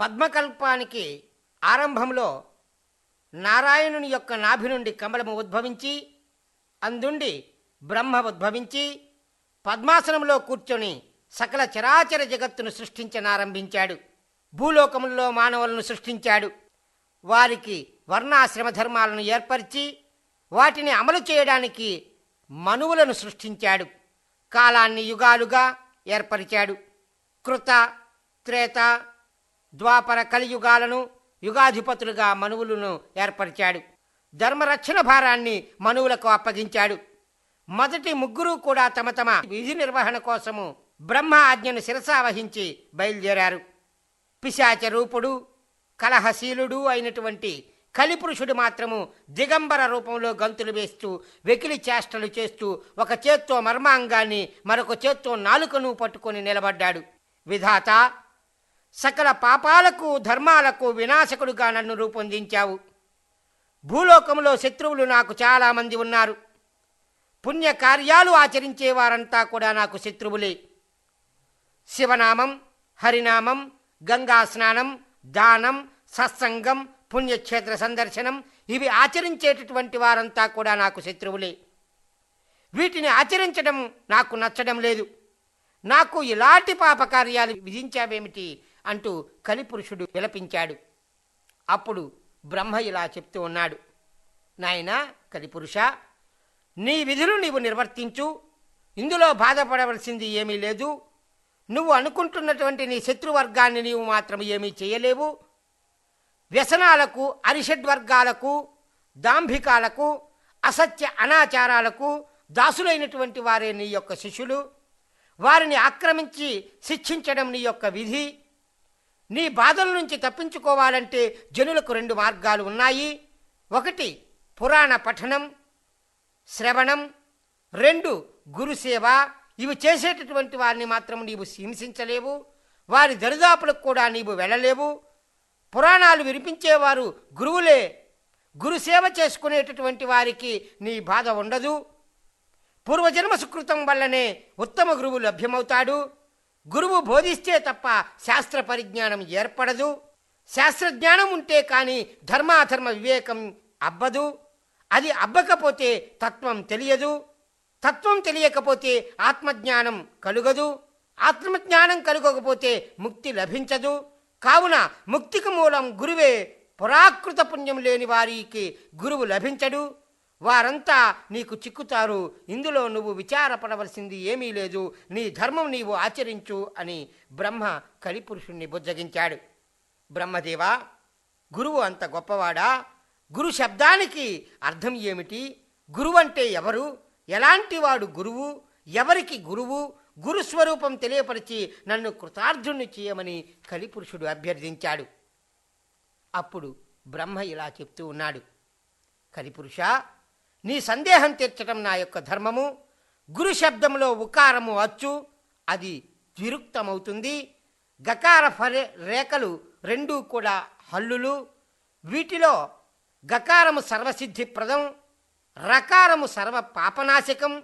పద్మకల్పానికి ఆరంభంలో నారాయణుని యొక్క నాభి నుండి కమలము ఉద్భవించి అందుండి బ్రహ్మ ఉద్భవించి పద్మాసనంలో కూర్చొని సకల చరాచర జగత్తును సృష్టించనారంభించాడు. భూలోకములలో మానవులను సృష్టించాడు. వారికి వర్ణాశ్రమ ధర్మాలను ఏర్పరిచి వాటిని అమలు చేయడానికి మనువులను సృష్టించాడు. కాలాన్ని యుగాలుగా ఏర్పరిచాడు. కృత త్రేత ద్వాపర కలియుగాలను యుగాధిపతులుగా మనువులను ఏర్పరిచాడు. ధర్మరక్షణ భారాన్ని మనువులకు అప్పగించాడు. మొదటి ముగ్గురు కూడా తమ తమ విధి నిర్వహణ కోసము బ్రహ్మ ఆజ్ఞను శిరసావహించి బయలుదేరారు. పిశాచ రూపుడు కలహశీలుడు అయినటువంటి కలిపురుషుడు మాత్రము దిగంబర రూపంలో గంతులు వేస్తూ వెకిలి చేష్టలు చేస్తూ ఒక చేత్తో మర్మాంగాన్ని మరొక చేత్తో నాలుకను పట్టుకొని నిలబడ్డాడు. విధాత సకల పాపాలకు ధర్మాలకు వినాశకుడుగా నన్ను రూపొందించావు. భూలోకంలో శత్రువులు నాకు చాలామంది ఉన్నారు. పుణ్య కార్యాలు కూడా నాకు శత్రువులే. శివనామం హరినామం గంగా స్నానం దానం సత్సంగం పుణ్యక్షేత్ర సందర్శనం ఇవి ఆచరించేటటువంటి వారంతా కూడా నాకు శత్రువులే. వీటిని ఆచరించడం నాకు నచ్చడం లేదు. నాకు ఇలాంటి పాపకార్యాలు విధించావేమిటి? అంటూ కలిపురుషుడు విలపించాడు. అప్పుడు బ్రహ్మ ఇలా చెప్తూ ఉన్నాడు. నాయనా కలిపురుష నీ విధులు నీవు నిర్వర్తించు. ఇందులో బాధపడవలసింది ఏమీ లేదు. నువ్వు అనుకుంటున్నటువంటి నీ శత్రువర్గాన్ని నీవు మాత్రం ఏమీ చేయలేవు. వ్యసనాలకు అరిషడ్వర్గాలకు దాంభికాలకు అసత్య అనాచారాలకు దాసులైనటువంటి వారే నీ యొక్క శిష్యులు. వారిని ఆక్రమించి శిక్షించడం నీ యొక్క విధి. నీ బాధల నుంచి తప్పించుకోవాలంటే జనులకు రెండు మార్గాలు ఉన్నాయి. ఒకటి పురాణ పఠనం శ్రవణం. రెండు గురుసేవ ఇవి చేసేటటువంటి వారిని మాత్రం నీవు హింసించలేవు. వారి దరిదాపులకు కూడా నీవు వెళ్ళలేవు. పురాణాలు వినిపించేవారు గురువులే. గురుసేవ చేసుకునేటటువంటి వారికి నీ బాధ ఉండదు. పూర్వజన్మ సుకృతం వల్లనే ఉత్తమ గురువు లభ్యమవుతాడు. గురువు బోధిస్తే తప్ప శాస్త్ర పరిజ్ఞానం ఏర్పడదు. శాస్త్రజ్ఞానం ఉంటే కానీ ధర్మాధర్మ వివేకం అబ్బదు. అది అబ్బకపోతే తత్వం తెలియదు. తత్వం తెలియకపోతే ఆత్మజ్ఞానం కలుగదు. ఆత్మజ్ఞానం కలుగకపోతే ముక్తి లభించదు. కావున ముక్తికి మూలం గురువే. పురాకృత పుణ్యం లేని వారికి గురువు లభించడు. వారంతా నీకు చిక్కుతారు. ఇందులో నువ్వు విచారపడవలసింది ఏమీ లేదు. నీ ధర్మం నీవు ఆచరించు అని బ్రహ్మ కలిపురుషుణ్ణి బుజ్జగించాడు. బ్రహ్మదేవా గురువు అంత గొప్పవాడా? గురు శబ్దానికి అర్థం ఏమిటి? గురువు అంటే ఎవరు? ఎలాంటి వాడు గురువు? ఎవరికి గురువు? గురు స్వరూపం తెలియపరిచి నన్ను కృతార్థుణ్ణి చేయమని కలిపురుషుడు అభ్యర్థించాడు. అప్పుడు బ్రహ్మ ఇలా చెప్తూ ఉన్నాడు. కలిపురుష నీ సందేహం తీర్చడం నా యొక్క ధర్మము. గురు శబ్దంలో ఉకారము అచ్చు అది ద్విరుక్తమవుతుంది. గకార ఫరే రేఖలు రెండూ కూడా హల్లులు. వీటిలో గకారము సర్వసిద్ధిప్రదం రకారము సర్వ పాపనాశకం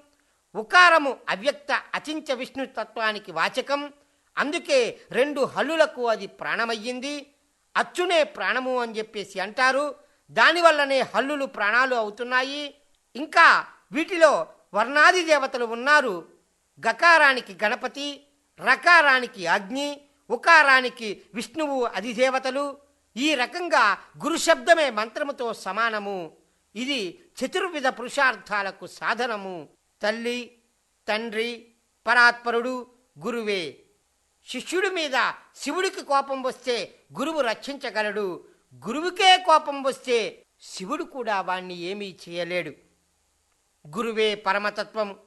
ఉకారము అవ్యక్త అచించ విష్ణు తత్వానికి వాచకం. అందుకే రెండు హల్లులకు అది ప్రాణమయ్యింది. అచ్చునే ప్రాణము అని చెప్పేసి అంటారు. దానివల్లనే హల్లులు ప్రాణాలు అవుతున్నాయి. ఇంకా వీటిలో వర్ణాది దేవతలు ఉన్నారు. గకారానికి గణపతి రకారానికి అగ్ని ఉకారానికి విష్ణువు అధిదేవతలు. ఈ రకంగా గురు శబ్దమే మంత్రముతో సమానము. ఇది చతుర్విధ పురుషార్థాలకు సాధనము. తల్లి తండ్రి పరాత్పరుడు గురువే. శిష్యుడి మీద శివుడికి కోపం వస్తే గురువు రక్షించగలడు. గురువుకే కోపం వస్తే శివుడు కూడా వాణ్ణి ఏమీ చేయలేడు. గురువే పరమతత్వం.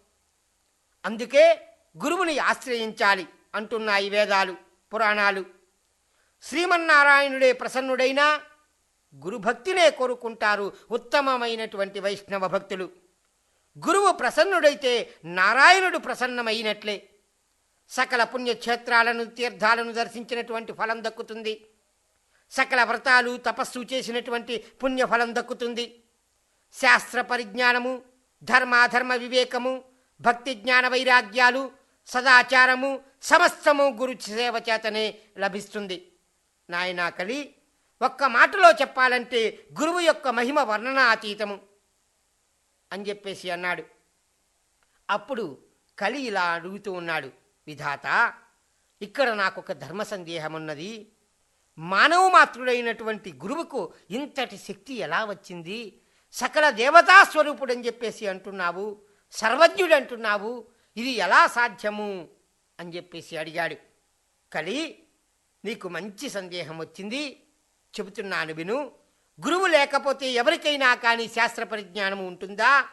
అందుకే గురువుని ఆశ్రయించాలి అంటున్నాయి వేదాలు పురాణాలు. శ్రీమన్నారాయణుడే ప్రసన్నుడైనా గురుభక్తినే కోరుకుంటారు ఉత్తమమైనటువంటి వైష్ణవ భక్తులు. గురువు ప్రసన్నుడైతే నారాయణుడు ప్రసన్నమైనట్లే. సకల పుణ్యక్షేత్రాలను తీర్థాలను దర్శించినటువంటి ఫలం దక్కుతుంది. సకల వ్రతాలు తపస్సు చేసినటువంటి పుణ్యఫలం దక్కుతుంది. శాస్త్ర పరిజ్ఞానము ధర్మాధర్మ వివేకము భక్తి జ్ఞాన వైరాగ్యాలు సదాచారము సమస్తము గురు సేవ చేతనే లభిస్తుంది. నాయనా కలి ఒక్క మాటలో చెప్పాలంటే గురువు యొక్క మహిమ వర్ణనాతీతము అని చెప్పేసి అన్నాడు. అప్పుడు కలి ఇలా అడుగుతూ ఉన్నాడు విధాత ఇక్కడ నాకు ఒక ధర్మ సందేహం ఉన్నది మానవ మాతృడైనటువంటి గురువుకు ఇంతటి శక్తి ఎలా వచ్చింది? సకల దేవతా స్వరూపుడని చెప్పేసి అంటున్నావు సర్వజ్ఞుడు అంటున్నావు ఇది ఎలా సాధ్యము అని చెప్పేసి అడిగాడు. కలి నీకు మంచి సందేహం వచ్చింది చెబుతున్నాను విను. గురువు లేకపోతే ఎవరికైనా కానీ శాస్త్ర పరిజ్ఞానం ఉంటుందా?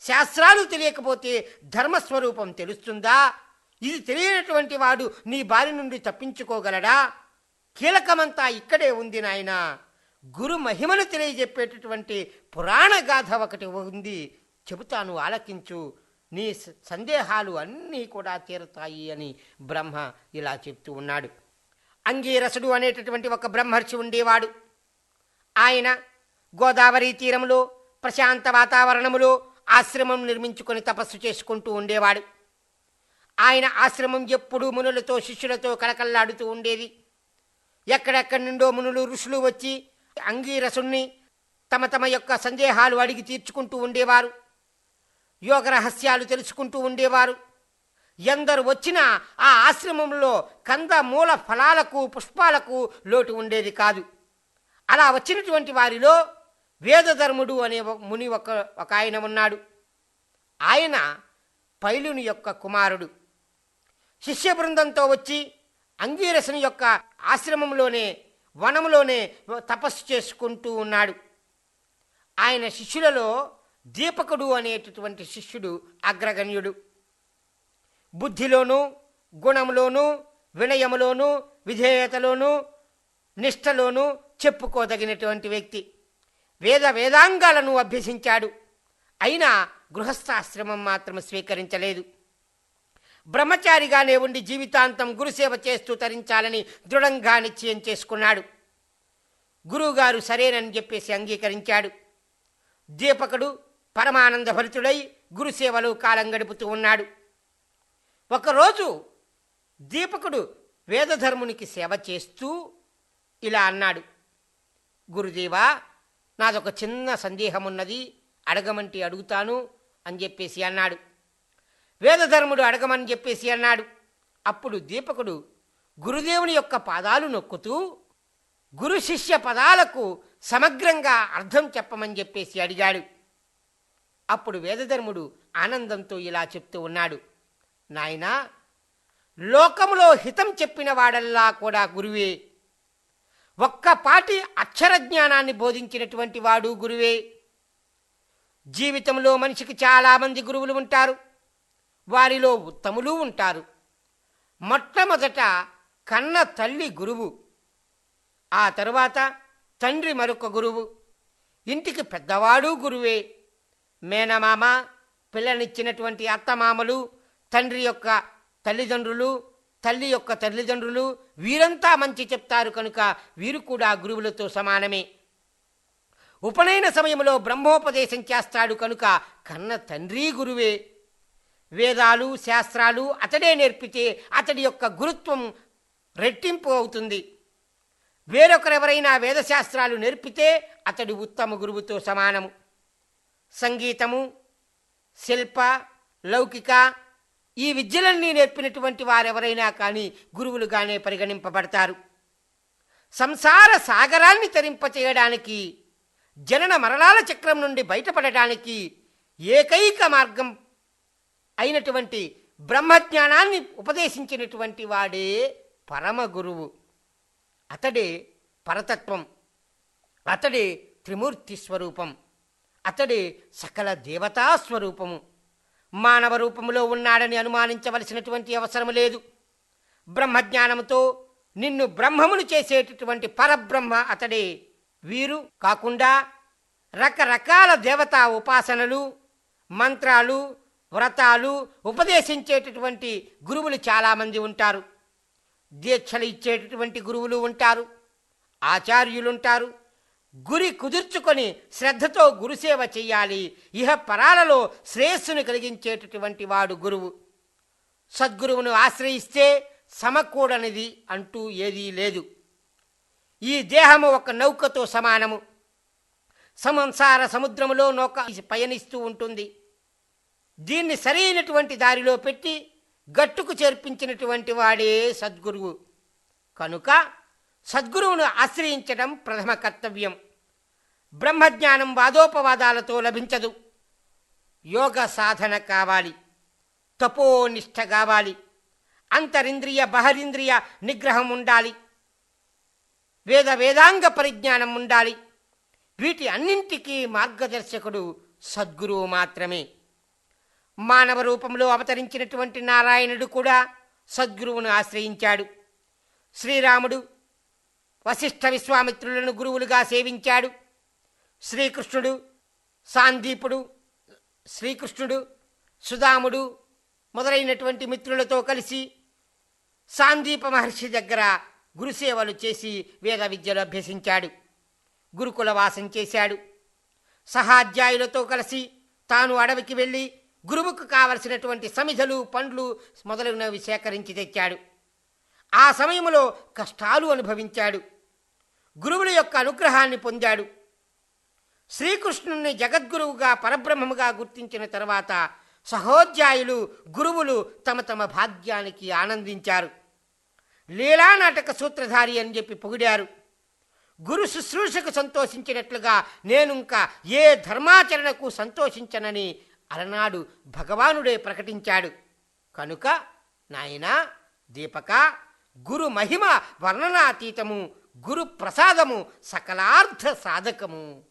శాస్త్రాలు తెలియకపోతే ధర్మస్వరూపం తెలుస్తుందా? ఇది తెలియనటువంటి వాడు నీ బారి నుండి తప్పించుకోగలడా? కీలకమంతా ఇక్కడే ఉంది నాయన. గురు మహిమను తెలియజెప్పేటటువంటి పురాణ గాథ ఒకటి ఉంది. చెబుతాను ఆలకించు. నీ స- సందేహాలు అన్నీ కూడా తీరుతాయి అని బ్రహ్మ ఇలా చెప్తూ ఉన్నాడు. అంగీరసుడు అనేటటువంటి ఒక బ్రహ్మర్షి ఉండేవాడు. ఆయన గోదావరి తీరంలో ప్రశాంత వాతావరణములో ఆశ్రమం నిర్మించుకొని తపస్సు చేసుకుంటూ ఉండేవాడు. ఆయన ఆశ్రమం ఎప్పుడూ మునులతో శిష్యులతో కలకల్లాడుతూ ఉండేది. ఎక్కడెక్కడి నుండో మునులు ఋషులు వచ్చి అంగీరసుణ్ణి తమ తమ యొక్క సందేహాలు అడిగి తీర్చుకుంటూ ఉండేవారు. యోగ రహస్యాలు తెలుసుకుంటూ ఉండేవారు. ఎందరు వచ్చినా ఆ ఆశ్రమంలో కంద మూల ఫలాలకు పుష్పాలకు లోటు ఉండేది కాదు. అలా వచ్చినటువంటి వారిలో వేదధర్ముడు అనే ముని ఒక ఒక ఆయన ఉన్నాడు. ఆయన పైలుని యొక్క కుమారుడు. శిష్య బృందంతో వచ్చి అంగీరసుని యొక్క ఆశ్రమంలోనే వనంలోనే తపస్సు చేసుకుంటూ ఉన్నాడు. ఆయన శిష్యులలో దీపకుడు అనేటటువంటి శిష్యుడు అగ్రగణ్యుడు. బుద్ధిలోనూ గుణంలోనూ వినయములోనూ విధేయతలోనూ నిష్ఠలోనూ చెప్పుకోదగినటువంటి వ్యక్తి. వేద వేదాంగాలను అభ్యసించాడు. అయినా గృహస్థాశ్రమం మాత్రం స్వీకరించలేదు. బ్రహ్మచారిగానే ఉండి జీవితాంతం గురుసేవ చేస్తూ తరించాలని దృఢంగా నిశ్చయం చేసుకున్నాడు. గురువుగారు సరేనని చెప్పేసి అంగీకరించాడు. దీపకుడు పరమానంద భరితుడై గురుసేవలో కాలం గడుపుతూ ఉన్నాడు. ఒకరోజు దీపకుడు వేదధర్మునికి సేవ చేస్తూ ఇలా అన్నాడు. గురుదేవా నాదొక చిన్న సందేహం ఉన్నది అడగమంటే అడుగుతాను అని చెప్పేసి అన్నాడు. వేదధర్ముడు అడగమని చెప్పేసి అన్నాడు. అప్పుడు దీపకుడు గురుదేవుని యొక్క పాదాలు నొక్కుతూ గురు శిష్య పదాలకు సమగ్రంగా అర్థం చెప్పమని చెప్పేసి అడిగాడు. అప్పుడు వేదధర్ముడు ఆనందంతో ఇలా చెప్తూ ఉన్నాడు. నాయనా లోకములో హితం చెప్పిన వాడల్లా కూడా గురువే. ఒక్కపాటి అక్షర జ్ఞానాన్ని బోధించినటువంటి వాడు గురువే. జీవితంలో మనిషికి చాలామంది గురువులు ఉంటారు. వారిలో ఉత్తములు ఉంటారు. మొట్టమొదట కన్న తల్లి గురువు. ఆ తరువాత తండ్రి మరొక గురువు. ఇంటికి పెద్దవాడు గురువే. మేనమామ పిల్లనిచ్చినటువంటి అత్తమామలు తండ్రి యొక్క తల్లిదండ్రులు తల్లి యొక్క తల్లిదండ్రులు వీరంతా మంచి చెప్తారు కనుక వీరు కూడా గురువులతో సమానమే. ఉపనయన సమయంలో బ్రహ్మోపదేశం చేస్తాడు కనుక కన్న తండ్రి గురువే. వేదాలు శాస్త్రాలు అతడే నేర్పితే అతడి యొక్క గురుత్వం రెట్టింపు అవుతుంది. వేరొకరెవరైనా వేదశాస్త్రాలు నేర్పితే అతడు ఉత్తమ గురువుతో సమానము. సంగీతము శిల్ప లౌకిక ఈ విద్యలన్నీ నేర్పినటువంటి వారెవరైనా కానీ గురువులుగానే పరిగణింపబడతారు. సంసార సాగరాన్ని తరింపచేయడానికి జనన మరణాల చక్రం నుండి బయటపడటానికి ఏకైక మార్గం అయినటువంటి బ్రహ్మజ్ఞానాన్ని ఉపదేశించినటువంటి వాడే పరమ గురువు. అతడే పరతత్వం. అతడే త్రిమూర్తి స్వరూపం. అతడే సకల దేవతా స్వరూపము. మానవ రూపములో ఉన్నాడని అనుమానించవలసినటువంటి అవసరం లేదు. బ్రహ్మజ్ఞానముతో నిన్ను బ్రహ్మమును చేసేటటువంటి పరబ్రహ్మ అతడే వీరు కాకుండా రకరకాల దేవతా ఉపాసనలు మంత్రాలు వ్రతాలు ఉపదేశించేటటువంటి గురువులు చాలామంది ఉంటారు. దీక్షలు ఇచ్చేటటువంటి గురువులు ఉంటారు. ఆచార్యులుంటారు. గురి కుదుర్చుకొని శ్రద్ధతో గురుసేవ చెయ్యాలి. ఇహ పరాలలో శ్రేయస్సును కలిగించేటటువంటి వాడు గురువు. సద్గురువును ఆశ్రయిస్తే సమకూడనిది అంటూ ఏదీ లేదు. ఈ దేహము ఒక నౌకతో సమానము. సంసార సముద్రములో నౌక పయనిస్తూ ఉంటుంది. దీన్ని సరైనటువంటి దారిలో పెట్టి గట్టుకు చేర్పించినటువంటి వాడే సద్గురువు. కనుక సద్గురువును ఆశ్రయించడం ప్రథమ కర్తవ్యం. బ్రహ్మజ్ఞానం వాదోపవాదాలతో లభించదు. యోగ సాధన కావాలి. తపోనిష్ట కావాలి. అంతరింద్రియ బహరింద్రియ నిగ్రహం ఉండాలి. వేద వేదాంగ పరిజ్ఞానం ఉండాలి. వీటి అన్నింటికీ మార్గదర్శకుడు సద్గురువు మాత్రమే. మానవ రూపంలో అవతరించినటువంటి నారాయణుడు కూడా సద్గురువును ఆశ్రయించాడు. శ్రీరాముడు వశిష్ఠ విశ్వామిత్రులను గురువులుగా సేవించాడు. శ్రీకృష్ణుడు సాందీపుడు శ్రీకృష్ణుడు సుధాముడు మొదలైనటువంటి మిత్రులతో కలిసి సాందీప మహర్షి దగ్గర గురుసేవలు చేసి వేద విద్యలు అభ్యసించాడు. గురుకుల వాసం చేశాడు. సహాధ్యాయులతో కలిసి తాను అడవికి వెళ్ళి గురువుకు కావలసినటువంటి సమిధలు పండ్లు మొదలైనవి సేకరించి తెచ్చాడు. ఆ సమయంలో కష్టాలు అనుభవించాడు. గురువుల యొక్క అనుగ్రహాన్ని పొందాడు. శ్రీకృష్ణుని జగద్గురువుగా పరబ్రహ్మముగా గుర్తించిన తర్వాత సహోధ్యాయులు గురువులు తమ తమ భాగ్యానికి ఆనందించారు. లీలానాటక సూత్రధారి అని చెప్పి పొగిడారు. గురు శుశ్రూషకు సంతోషించినట్లుగా నేనుంకా ఏ ధర్మాచరణకు సంతోషించనని అలనాడు భగవానుడే ప్రకటించాడు. కనుక నాయనా దీపక గురు మహిమ వర్ణనాతీతము గురు ప్రసాదము సకలార్థ సాధకము.